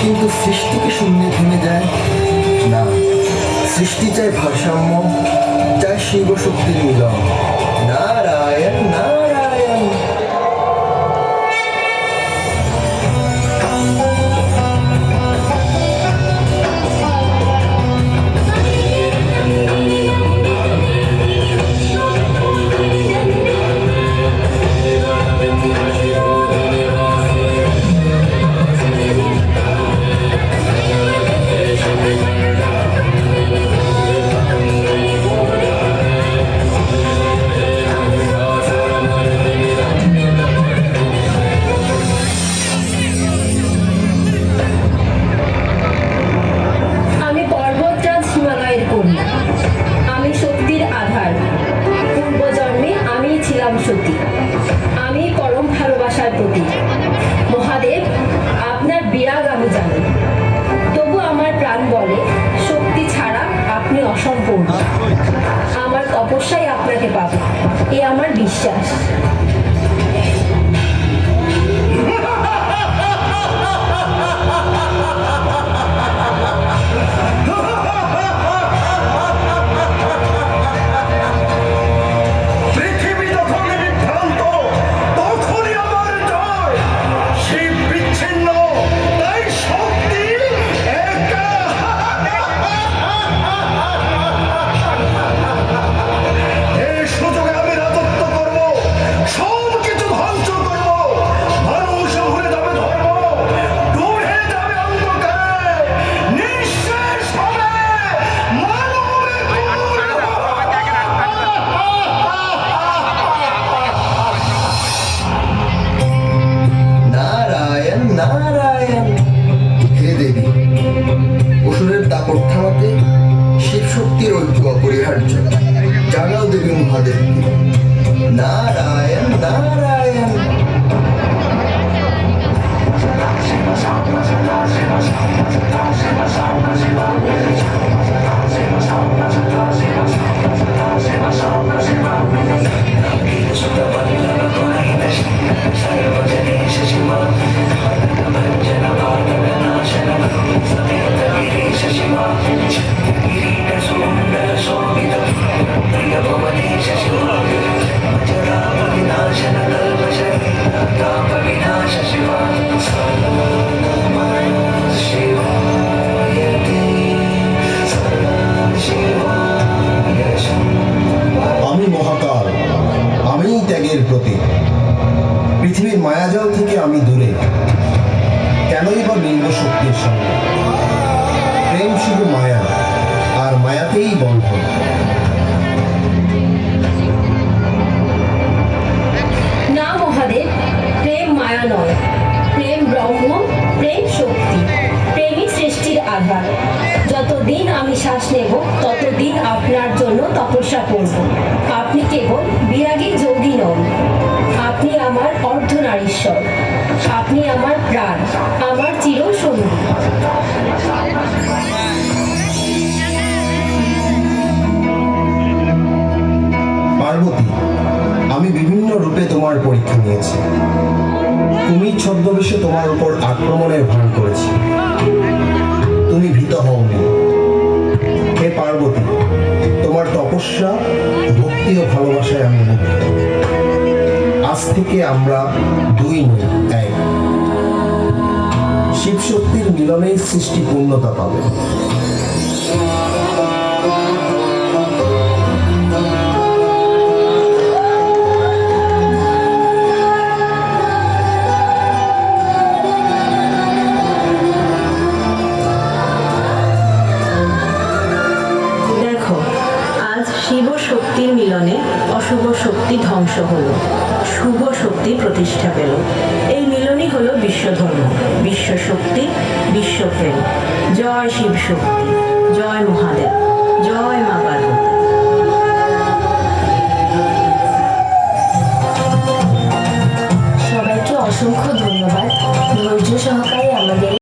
কিন্তু সৃষ্টিকে শূন্য থেমে যায়। না সৃষ্টি চায় ভারসাম্য চায় শিব শক্তির মিলন। ছিলাম আমি পরম ভালোবাসার প্রতি মহাদেব, আপনার বিরাগ আমি জানি। তবু আমার প্রাণ বলে, শক্তি ছাড়া আপনি অসম্পূর্ণ। আমার তপস্যাই আপনাকে পাবে। এ আমার বিশ্বাস। শিব শক্তির ঐক্য অপরিহার্য জাগাও দেবী মহাদেবকে। নারায়ণ নারায়ণ। দূরে কেনই বা লিঙ্গ শক্তির সঙ্গে? প্রেম শুধু মায়া আর মায়াতেই বন্ধন প্রেমই সৃষ্টির যতদিন আমি শ্বাস নেব, ততদিন আপনার জন্য তপস্যা করব। আপনি কেবল যোগী আপনি আমার আপনি আমার প্রাণ, আমার চির সঙ্গী পার্বতী, আমি বিভিন্ন রূপে তোমার পরীক্ষা নিয়েছি। তুমি ছদ্মবেশে তোমার উপর আক্রমণের ভান করেছি। তুমি ভীত হওনি। হে পার্বতী, তোমার তপস্যা, ভক্তি ও ভালোবাসায় আমি মুগ্ধ আজ থেকে আমরা দুই নই এক। শিব শক্তির মিলনেই সৃষ্টি পূর্ণতা পাবে। মিলনে অশুভ শক্তি ধ্বংস হল, শুভ শক্তি প্রতিষ্ঠা পেল। এই মিলনই হলো বিশ্বধর্ম বিশ্ব শক্তি বিশ্বপ্রেম। জয় শিব শক্তি, জয় মহাদেব, জয় মা পার্বতী।